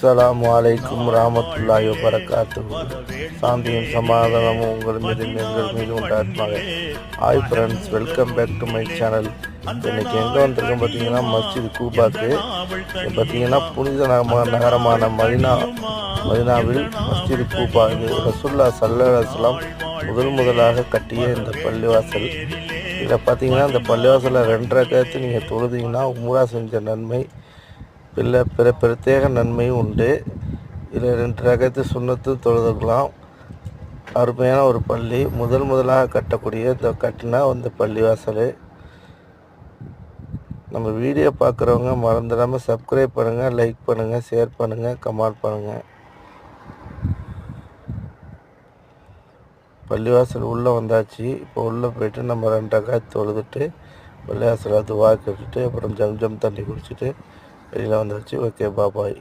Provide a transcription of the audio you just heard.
அஸ்லாம் வலைக்கும் ராமத்துல்லாய் வபரகாத்து சாந்தியும் சமாதானமும் உங்கள் மீது எங்கள் மீது உண்டாட்மாக hi friends welcome back to my channel இன்னைக்கு எங்கே வந்திருக்கோம் பார்த்தீங்கன்னா மஸ்ஜித் கூபாக்கு பார்த்தீங்கன்னா புனித நகம நகரமான மதினா மதினாவில் மஸ்ஜித் கூபா இது ரசுல்லா சல்லாஸ்லாம் முதல் முதலாக கட்டிய இந்த பள்ளிவாசல். இதில் பார்த்தீங்கன்னா இந்த பள்ளிவாசலில் ரெண்டரை கருத்து நீங்கள் தொழுதிங்கன்னா உம்ரா செஞ்ச நன்மை பிற பிற பிரத்யேக நன்மையும் உண்டு. இதில் ரெண்டு ரகத்து சுண்ணத்து தொழுதுக்கலாம் அருமையான ஒரு பள்ளி. முதல் முதலாக கட்டக்கூடிய இந்த கட்டினா இந்த பள்ளிவாசல். நம்ம வீடியோ பார்க்குறவங்க மறந்துடாமல் சப்ஸ்கிரைப் பண்ணுங்கள் லைக் பண்ணுங்கள் ஷேர் பண்ணுங்கள் கமெண்ட் பண்ணுங்கள் பள்ளிவாசல் உள்ளே வந்தாச்சு. இப்போ உள்ளே போயிட்டு நம்ம ரெண்டு ரகாத் தொழுதுட்டு பள்ளிவாசலை துவா கட்டிட்டு அப்புறம் ஜம் ஜம் தண்ணி குடிச்சிட்டு வெளியில் வந்தாச்சு. ஓகே பாபாய்